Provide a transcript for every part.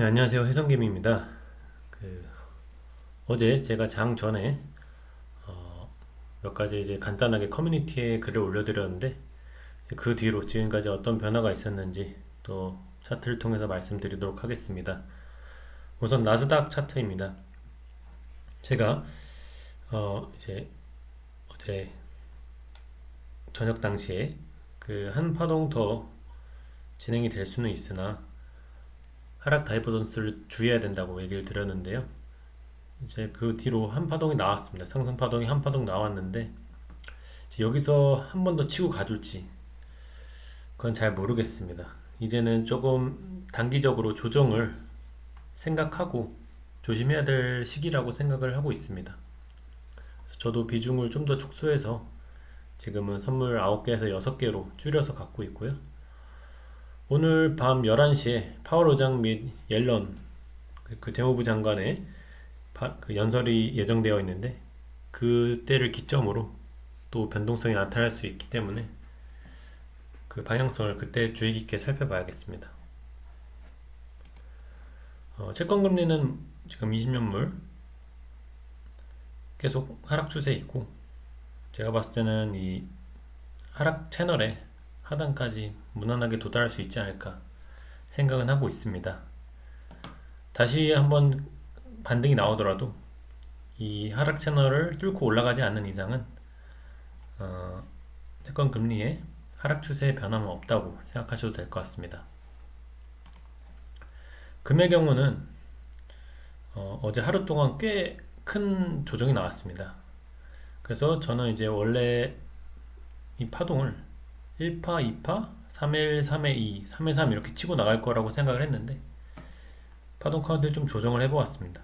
네, 안녕하세요. 해성김입니다. 그 어제 제가 장 전에 어, 몇 가지 이제 간단하게 커뮤니티에 글을 올려드렸는데 그 뒤로 지금까지 어떤 변화가 있었는지 또 차트를 통해서 말씀드리도록 하겠습니다. 우선 나스닥 차트입니다. 제가 어, 이제 어제 저녁 당시에 그 한 파동 더 진행이 될 수는 있으나 하락 다이버 전스를 주의해야 된다고 얘기를 드렸는데요. 이제 그 뒤로 한 파동이 나왔습니다. 상승 파동이 한 파동 나왔는데 여기서 한 번 더 치고 가줄지 그건 잘 모르겠습니다. 이제는 조금 단기적으로 조정을 생각하고 조심해야 될 시기라고 생각을 하고 있습니다. 저도 비중을 좀 더 축소해서 지금은 선물 9개에서 6개로 줄여서 갖고 있고요. 오늘 밤 11시에 파월 의장 및 옐런 그- 그 재무부 장관의 바- 그 연설이 예정되어 있는데 그때를 기점으로 또 변동성이 나타날 수 있기 때문에 그 방향성을 그때 주의 깊게 살펴봐야겠습니다. 어, 채권 금리는 지금 20년물 계속 하락 추세에 있고 제가 봤을 때는 이 하락 채널에 하단까지 무난하게 도달할 수 있지 않을까 생각은 하고 있습니다. 다시 한번 반등이 나오더라도 이 하락 채널을 뚫고 올라가지 않는 이상은 어, 채권 금리의 하락 추세에 변함은 없다고 생각하셔도 될 것 같습니다. 금의 경우는 어, 제 하루 동안 꽤 큰 조정이 나왔습니다. 그래서 저는 이제 원래 이 파동을 1파, 2파, 3일, 3회 2, 3회 3 이렇게 치고 나갈 거라고 생각을 했는데 파동 카운트를 좀 조정을 해보았습니다.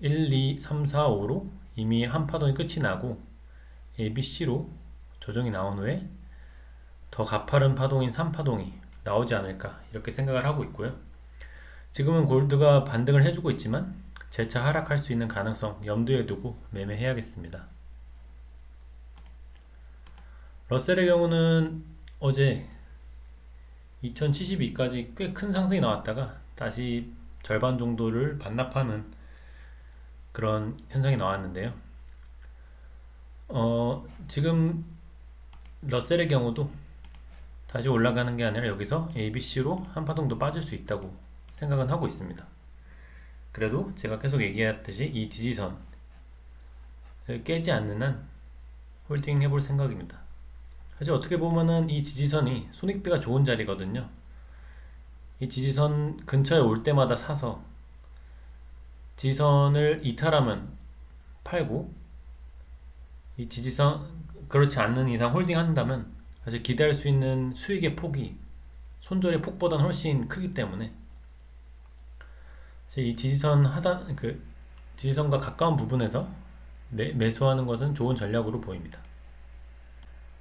1, 2, 3, 4, 5로 이미 한 파동이 끝이 나고 A, B, C로 조정이 나온 후에 더 가파른 파동인 3파동이 나오지 않을까 이렇게 생각을 하고 있고요. 지금은 골드가 반등을 해주고 있지만 재차 하락할 수 있는 가능성 염두에 두고 매매해야겠습니다. 러셀의 경우는 어제 2072까지 꽤 큰 상승이 나왔다가 다시 절반 정도를 반납하는 그런 현상이 나왔는데요. 어, 지금 러셀의 경우도 다시 올라가는 게 아니라 여기서 ABC로 한 파동 더 빠질 수 있다고 생각은 하고 있습니다. 그래도 제가 계속 얘기했듯이 이 지지선을 깨지 않는 한 홀딩 해볼 생각입니다. 사실 어떻게 보면은 이 지지선이 손익비가 좋은 자리거든요. 이 지지선 근처에 올 때마다 사서 지지선을 이탈하면 팔고 이 지지선 그렇지 않는 이상 홀딩 한다면 사실 기대할 수 있는 수익의 폭이 손절의 폭보다는 훨씬 크기 때문에 이 지지선 하단 그 지지선과 가까운 부분에서 매, 매수하는 것은 좋은 전략으로 보입니다.